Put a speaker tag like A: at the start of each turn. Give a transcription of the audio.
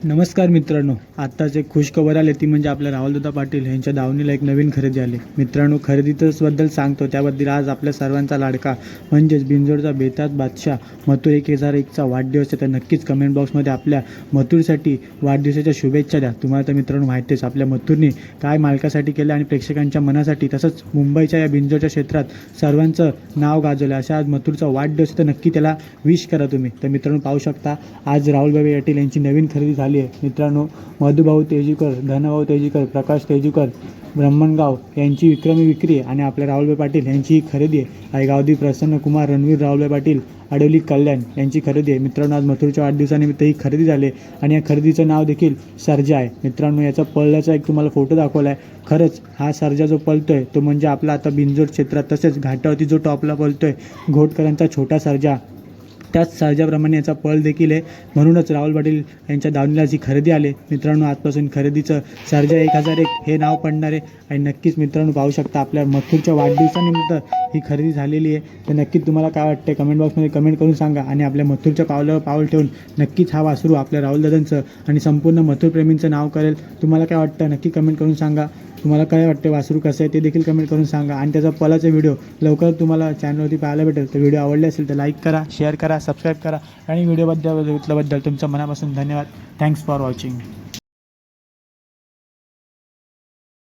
A: नमस्कार मित्रांनो आत्ताच एक खुश खबर आली ती म्हणजे आपल्या राहुलदादा पाटील यांच्या दावणीला एक नवीन खरेदी आली. मित्रांनो खरेदीतच बद्दल सांगतो त्याबद्दल आज आपल्या सर्वांचा लाडका म्हणजेच बिंजोडचा बेताज बादशाह मथुर एक हजार एकचा वाढदिवस आहे तर नक्कीच कमेंट बॉक्समध्ये आपल्या मथुरसाठी वाढदिवसाच्या शुभेच्छा द्या. तुम्हाला तर मित्रांनो माहितीच आपल्या मथुरने काय मालकासाठी केलं आणि प्रेक्षकांच्या मनासाठी तसंच मुंबईच्या या बिंजोडच्या क्षेत्रात सर्वांचं नाव गाजवलं. अशा आज मथुरचा वाढदिवस तर नक्की त्याला विश करा तुम्ही. तर मित्रांनो पाहू शकता आज राहुलबाई पाटील यांची नवीन खरेदी झाली आहे. मित्रांनो मधुभाऊ तेजीकर धनभाऊ तेजीकर प्रकाश तेजूकर ब्रह्मणगाव यांची विक्रमी विक्री आहे आणि आपल्या राहुलभाई पाटील यांची खरेदी आहे. आई गावदी प्रसन्न कुमार रणवीर राहुलभाई पाटील अडोली कल्याण यांची खरेदी आहे. मित्रांनो आज मथुरच्या वाढदिवसानिमित्त ही खरेदी झाली आणि या खरेदीचं नाव देखील सर्जा आहे. मित्रांनो याचा पळल्याचा एक तुम्हाला फोटो दाखवला आहे. खरंच हा सर्जा जो पळतोय तो म्हणजे आपला आता बिंजोर क्षेत्रात तसेच घाटावरती जो टॉपला पळतोय घोटकरांचा छोटा सर्जा. त्याच सर्जाप्रमाणे याचा पळ देखील आहे. म्हणूनच राहुल पाटील यांच्या दावणीला जी खरेदी आले. मित्रांनो आजपासून खरेदीचं सर्जा एक हजार एक हे नाव पडणार आहे. आणि नक्कीच मित्रांनो पाहू शकता आपल्या मथुरच्या वाढदिवसानिमित्त ही खरेदी झालेली आहे तर नक्कीच तुम्हाला काय वाटते कमेंट बॉक्समध्ये कमेंट करून सांगा आणि आपल्या मथुरच्या पावलावर पाऊल ठेवून नक्कीच हा वासरू आपल्या राहुल दादांचं आणि संपूर्ण मथुरप्रेमींचं नाव करेल. तुम्हाला काय वाटतं? नक्की कमेंट करून सांगा. तुम्हाला काय वाटते वासरू कसं आहे ते देखील कमेंट करून सांगा. आणि त्याचा पलाचा व्हिडिओ लवकर तुम्हाला चॅनलवरती पाहायला भेटेल. तर व्हिडिओ आवडले असेल तर लाईक करा शेअर करा सबस्क्राईब करा आणि व्हिडिओबद्दल बघितल्याबद्दल तुमचं मनापासून धन्यवाद. Thanks for watching